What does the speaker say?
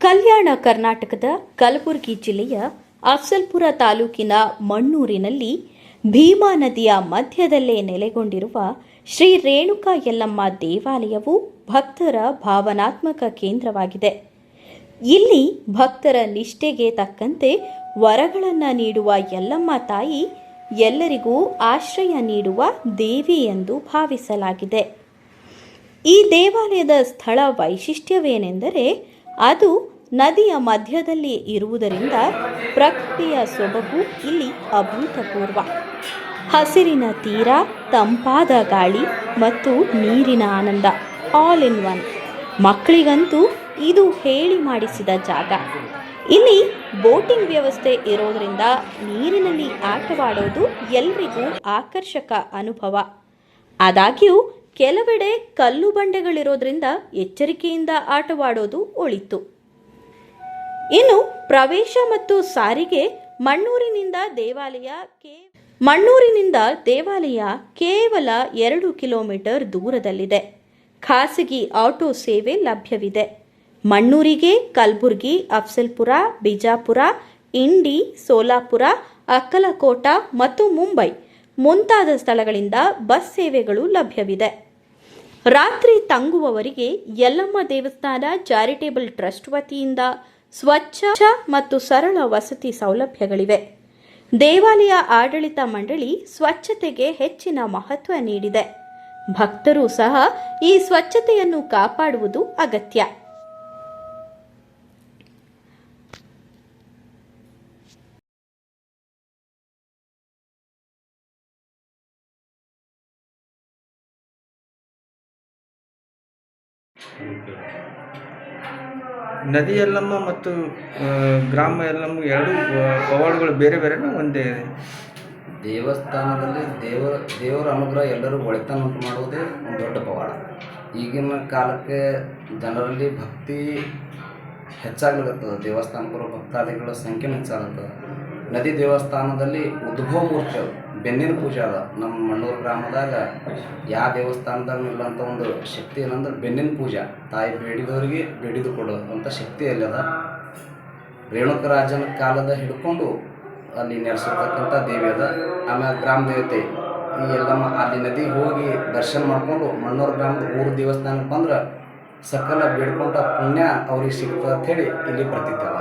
ಕಲ್ಯಾಣ ಕರ್ನಾಟಕದ ಕಲಬುರಗಿ ಜಿಲ್ಲೆಯ ಅಫ್ಸಲ್ಪುರ ತಾಲೂಕಿನ ಮಣ್ಣೂರಿನಲ್ಲಿ ಭೀಮಾ ನದಿಯ ಮಧ್ಯದಲ್ಲೇ ನೆಲೆಗೊಂಡಿರುವ ಶ್ರೀ ರೇಣುಕಾ ಯಲ್ಲಮ್ಮ ದೇವಾಲಯವು ಭಕ್ತರ ಭಾವನಾತ್ಮಕ ಕೇಂದ್ರವಾಗಿದೆ. ಇಲ್ಲಿ ಭಕ್ತರ ನಿಷ್ಠೆಗೆ ತಕ್ಕಂತೆ ವರಗಳನ್ನು ನೀಡುವ ಯಲ್ಲಮ್ಮ ತಾಯಿ ಎಲ್ಲರಿಗೂ ಆಶ್ರಯ ನೀಡುವ ದೇವಿ ಎಂದು ಭಾವಿಸಲಾಗಿದೆ. ಈ ದೇವಾಲಯದ ಸ್ಥಳ ವೈಶಿಷ್ಟ್ಯವೇನೆಂದರೆ ಅದು ನದಿಯ ಮಧ್ಯದಲ್ಲಿ ಇರುವುದರಿಂದ ಪ್ರಕೃತಿಯ ಸೊಬಗು ಇಲ್ಲಿ ಅಭೂತಪೂರ್ವ. ಹಸಿರಿನ ತೀರ, ತಂಪಾದ ಗಾಳಿ ಮತ್ತು ನೀರಿನ ಆನಂದ ಆಲ್ ಇನ್ ಒನ್ ಮಕ್ಕಳಿಗಂತೂ ಇದು ಹೇಳಿ ಮಾಡಿಸಿದ ಜಾಗ. ಇಲ್ಲಿ ಬೋಟಿಂಗ್ ವ್ಯವಸ್ಥೆ ಇರೋದರಿಂದ ನೀರಿನಲ್ಲಿ ಆಟವಾಡೋದು ಎಲ್ರಿಗೂ ಆಕರ್ಷಕ ಅನುಭವ. ಆದಾಗ್ಯೂ ಕೆಲವೆಡೆ ಕಲ್ಲು ಬಂಡೆಗಳಿರೋದ್ರಿಂದ ಎಚ್ಚರಿಕೆಯಿಂದ ಆಟವಾಡೋದು ಒಳಿತು. ಇನ್ನು ಪ್ರವೇಶ ಮತ್ತು ಸಾರಿಗೆ ಮಣ್ಣೂರಿನಿಂದ ದೇವಾಲಯ ಕೇ ಮಣ್ಣೂರಿನಿಂದ ದೇವಾಲಯ ಕೇವಲ ಎರಡು ಕಿಲೋಮೀಟರ್ ದೂರದಲ್ಲಿದೆ. ಖಾಸಗಿ ಆಟೋ ಸೇವೆ ಲಭ್ಯವಿದೆ. ಮಣ್ಣೂರಿಗೆ, ಕಲಬುರ್ಗಿ, ಅಫ್ಸಲ್ಪುರ, ಬಿಜಾಪುರ, ಇಂಡಿ, ಸೋಲಾಪುರ, ಅಕ್ಕಲಕೋಟ ಮತ್ತು ಮುಂಬೈ ಮುಂತಾದ ಸ್ಥಳಗಳಿಂದ ಬಸ್ ಸೇವೆಗಳು ಲಭ್ಯವಿದೆ. ರಾತ್ರಿ ತಂಗುವವರಿಗೆ ಯಲ್ಲಮ್ಮ ದೇವಸ್ಥಾನ ಚಾರಿಟೇಬಲ್ ಟ್ರಸ್ಟ್ ವತಿಯಿಂದ ಸ್ವಚ್ಛ, ಮತ್ತು ಸರಳ ವಸತಿ ಸೌಲಭ್ಯಗಳಿವೆ. ದೇವಾಲಯ ಆಡಳಿತ ಮಂಡಳಿ ಸ್ವಚ್ಛತೆಗೆ ಹೆಚ್ಚಿನ ಮಹತ್ವ ನೀಡಿದೆ. ಭಕ್ತರು ಸಹ ಈ ಸ್ವಚ್ಛತೆಯನ್ನು ಕಾಪಾಡುವುದು ಅಗತ್ಯ. ನದಿ ಎಲ್ಲಮ್ಮ ಮತ್ತು ಗ್ರಾಮ ಎಲ್ಲಮ್ಮ ಎರಡು ಪವಾಡಗಳು ಬೇರೆ ಬೇರೆನೂ ಒಂದೇ ದೇವಸ್ಥಾನದಲ್ಲಿ ದೇವರ ದೇವರ ಅನುಗ್ರಹ ಎಲ್ಲರೂ ಒಳಿತನ್ನು ಉಂಟು ಮಾಡುವುದೇ ಒಂದು ದೊಡ್ಡ ಪವಾಡ. ಈಗಿನ ಕಾಲಕ್ಕೆ ಜನರಲ್ಲಿ ಭಕ್ತಿ ಹೆಚ್ಚಾಗ್ಲಿಕತ್ತದ ದೇವಸ್ಥಾನಗಳು ಭಕ್ತಾದಿಗಳ ಸಂಖ್ಯೆ ಹೆಚ್ಚಾಗತ್ತದ ನದಿ ದೇವಸ್ಥಾನದಲ್ಲಿ ಉದ್ಭವ ಮೂರ್ತಿ ಬೆನ್ನಿನ ಪೂಜೆ ಅದ. ನಮ್ಮ ಮಣ್ಣೂರು ಗ್ರಾಮದಾಗ ಯಾವ ದೇವಸ್ಥಾನದಾಗ ಇಲ್ಲಂತ ಒಂದು ಶಕ್ತಿ ಏನಂದ್ರೆ ಬೆನ್ನಿನ ಪೂಜೆ. ತಾಯಿ ಬೇಡಿದವರಿಗೆ ಬೇಡಿದು ಕೊಡುವಂಥ ಶಕ್ತಿ ಅಲ್ಲಿ ಅದ. ರೇಣುಕರಾಜನ ಕಾಲದ ಹಿಡ್ಕೊಂಡು ಅಲ್ಲಿ ನೆಲೆಸಿರ್ತಕ್ಕಂಥ ದೇವಿ ಅದ. ಆಮೇಲೆ ಗ್ರಾಮ ದೇವತೆ ಈ ಎಲ್ಲಮ್ಮ ಅಲ್ಲಿ ನದಿ ಹೋಗಿ ದರ್ಶನ ಮಾಡಿಕೊಂಡು ಮಣ್ಣೂರು ಗ್ರಾಮದ ಊರು ದೇವಸ್ಥಾನಕ್ಕೆ ಬಂದ್ರೆ ಸಕಲ ಬೇಡ್ಕೊಂಡ ಪುಣ್ಯ ಅವ್ರಿಗೆ ಸಿಗ್ತದೆ ಹೇಳಿ ಇಲ್ಲಿ ಪ್ರತೀತಿ ಅದ.